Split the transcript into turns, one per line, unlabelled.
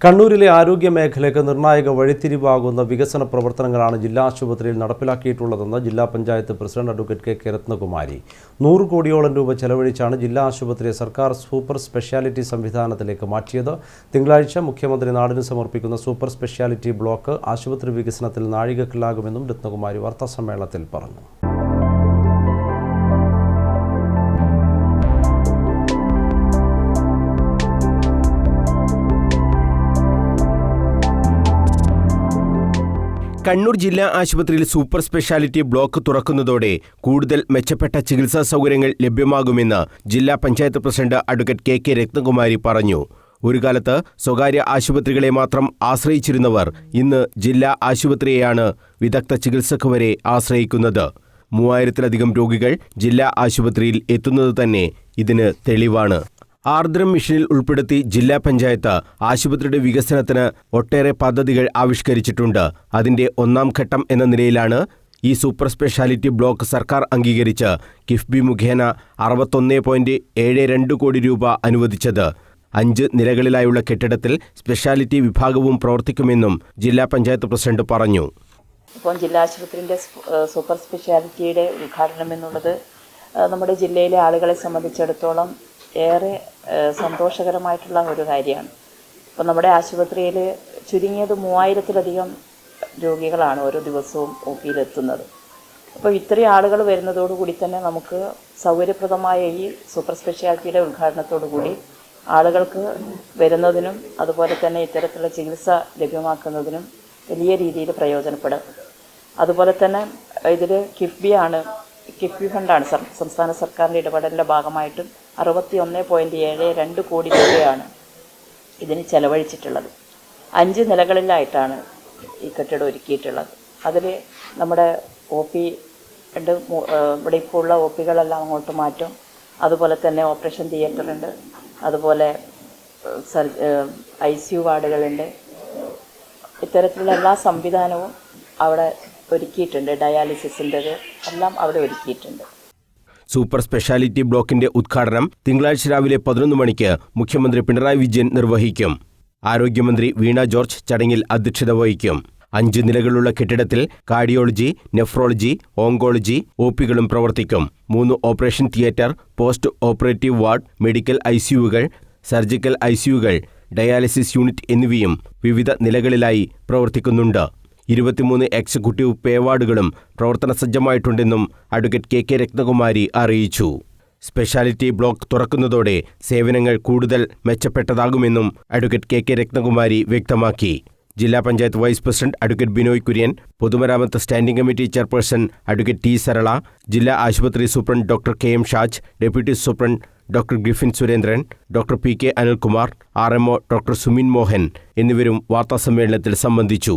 കണ്ണൂരിലെ ആരോഗ്യ മേഖലയ്ക്ക് നിർണായക വഴിത്തിരിവാകുന്ന വികസന പ്രവർത്തനങ്ങളാണ് ജില്ലാ ആശുപത്രിയിൽ നടപ്പിലാക്കിയിട്ടുള്ളതെന്ന് ജില്ലാ panchayat president advocate K K Ratnakumari നൂറ് കോടിയോളം രൂപ ചെലവഴിച്ചാണ് ജില്ലാ ആശുപത്രിയെ സർക്കാർ സൂപ്പർ സ്പെഷ്യാലിറ്റി സംവിധാനത്തിലേക്ക് മാറ്റിയത്. തിങ്കളാഴ്ച മുഖ്യമന്ത്രി നാടിന് സമർപ്പിക്കുന്ന സൂപ്പർ സ്പെഷ്യാലിറ്റി ബ്ലോക്ക് ആശുപത്രി വികസനത്തിൽ നാഴികക്കല്ലാകുമെന്നും രത്നകുമാരി വാർത്താസമ്മേളനത്തിൽ പറഞ്ഞു.
കണ്ണൂർ ജില്ലാ ആശുപത്രിയിൽ സൂപ്പർ സ്പെഷ്യാലിറ്റി ബ്ലോക്ക് തുറക്കുന്നതോടെ കൂടുതൽ മെച്ചപ്പെട്ട ചികിത്സാ സൗകര്യങ്ങൾ ലഭ്യമാകുമെന്ന് ജില്ലാ panchayat president advocate K K Ratnakumari പറഞ്ഞു. ഒരു കാലത്ത് സ്വകാര്യ ആശുപത്രികളെ മാത്രം ആശ്രയിച്ചിരുന്നവർ ഇന്ന് ജില്ലാ ആശുപത്രിയെയാണ് വിദഗ്ധ ചികിത്സക്ക് വരെ ആശ്രയിക്കുന്നത്. മൂവായിരത്തിലധികം രോഗികൾ ജില്ലാ ആശുപത്രിയിൽ എത്തുന്നത് തന്നെ ഇതിന് തെളിവാണ്. ആർദ്രം മിഷനിൽ ഉൾപ്പെടുത്തി ജില്ലാ പഞ്ചായത്ത് ആശുപത്രിയുടെ വികസനത്തിന് ഒട്ടേറെ പദ്ധതികൾ ആവിഷ്കരിച്ചിട്ടുണ്ട്. അതിന്റെ ഒന്നാം ഘട്ടം എന്ന നിലയിലാണ് ഈ സൂപ്പർ സ്പെഷ്യാലിറ്റി ബ്ലോക്ക് സർക്കാർ അംഗീകരിച്ച് കിഫ്ബി മുഖേന അറുപത്തൊന്ന് പോയിന്റ് ഏഴ് രണ്ട് കോടി രൂപ അനുവദിച്ചത്. അഞ്ച് നിലകളിലായുള്ള കെട്ടിടത്തിൽ സ്പെഷ്യാലിറ്റി വിഭാഗവും പ്രവർത്തിക്കുമെന്നും ജില്ലാ പഞ്ചായത്ത് പ്രസിഡന്റ് പറഞ്ഞു.
ഇപ്പോൾ ജില്ലാ ആശുപത്രിന്റെ സൂപ്പർ സ്പെഷ്യാലിറ്റിയുടെ ഉദ്ഘാടനം എന്നുള്ളത് നമ്മുടെ ജില്ലയിലെ ആളുകളെ സംബന്ധിച്ചിടത്തോളം ഏറെ സന്തോഷകരമായിട്ടുള്ള ഒരു കാര്യമാണ്. ഇപ്പം നമ്മുടെ ആശുപത്രിയിൽ ചുരുങ്ങിയത് മൂവായിരത്തിലധികം രോഗികളാണ് ഓരോ ദിവസവും ഒ പിയിലെത്തുന്നത് അപ്പോൾ ഇത്രയും ആളുകൾ വരുന്നതോടുകൂടി തന്നെ നമുക്ക് സൗകര്യപ്രദമായ ഈ സൂപ്പർ സ്പെഷ്യാലിറ്റിയുടെ ഉദ്ഘാടനത്തോടുകൂടി ആളുകൾക്ക് വരുന്നതിനും അതുപോലെ തന്നെ ഇത്തരത്തിലുള്ള ചികിത്സ ലഭ്യമാക്കുന്നതിനും വലിയ രീതിയിൽ പ്രയോജനപ്പെടും. അതുപോലെ തന്നെ ഇതിൽ കിഫ്ബിയാണ് കിഫ്ബി ഫണ്ടാണ് സംസ്ഥാന സർക്കാരിന്റെ ഇടപെടലിന്റെ ഭാഗമായിട്ടും അറുപത്തി ഒന്ന് പോയിന്റ് ഏഴ് രണ്ട് കോടി രൂപയാണ് ഇതിന് ചെലവഴിച്ചിട്ടുള്ളത്. അഞ്ച് നിലകളിലായിട്ടാണ് ഈ കെട്ടിടം ഒരുക്കിയിട്ടുള്ളത്. അതിൽ നമ്മുടെ ഒ പി ഉണ്ട് മു- ഇവിടെ ഇപ്പോൾ ഉള്ള ഒ പികളെല്ലാം അങ്ങോട്ട് മാറ്റും. അതുപോലെ തന്നെ ഓപ്പറേഷൻ തിയേറ്റർ ഉണ്ട് അതുപോലെ ഐ സി യു വാർഡുകളുണ്ട്. ഇത്തരത്തിലുള്ള എല്ലാ സംവിധാനവും അവിടെ ഒരുക്കിയിട്ടുണ്ട്. ഡയാലിസിസിന്റെത് എല്ലാം അവിടെ ഒരുക്കിയിട്ടുണ്ട്.
സൂപ്പർ സ്പെഷ്യാലിറ്റി ബ്ലോക്കിന്റെ ഉദ്ഘാടനം തിങ്കളാഴ്ച രാവിലെ പതിനൊന്ന് മണിക്ക് മുഖ്യമന്ത്രി പിണറായി വിജയൻ നിർവഹിക്കും. ആരോഗ്യമന്ത്രി വീണ ജോർജ് ചടങ്ങിൽ അധ്യക്ഷത വഹിക്കും. അഞ്ച് നിലകളുള്ള കെട്ടിടത്തിൽ കാർഡിയോളജി നെഫ്രോളജി ഓങ്കോളജി ഒ പികളും പ്രവർത്തിക്കും. മൂന്ന് operation theatre post operative ward medical ഐസിയുകൾ surgical ഐസിയുകൾ ഡയാലിസിസ് യൂണിറ്റ് എന്നിവയും വിവിധ നിലകളിലായി പ്രവർത്തിക്കുന്നുണ്ട്. ഇരുപത്തിമൂന്ന് എക്സിക്യൂട്ടീവ് പേ വാർഡുകളും പ്രവർത്തന സജ്ജമായിട്ടുണ്ടെന്നും അഡ്വക്കേറ്റ് കെ കെ രത്നകുമാരി അറിയിച്ചു. സ്പെഷ്യാലിറ്റി ബ്ലോക്ക് തുറക്കുന്നതോടെ സേവനങ്ങൾ കൂടുതൽ മെച്ചപ്പെട്ടതാകുമെന്നും അഡ്വക്കേറ്റ് കെ കെ രത്നകുമാരി വ്യക്തമാക്കി. ജില്ലാ panchayat vice president advocate Binoy Kurian പൊതുമരാമത്ത് standing committee chairperson advocate T Sarala ജില്ലാ ആശുപത്രി superintendent doctor K M Shaj deputy superintendent doctor Griffin Surendran doctor P K Anilkumar R MO doctor Sumin Mohan എന്നിവരും വാർത്താസമ്മേളനത്തിൽ സംബന്ധിച്ചു.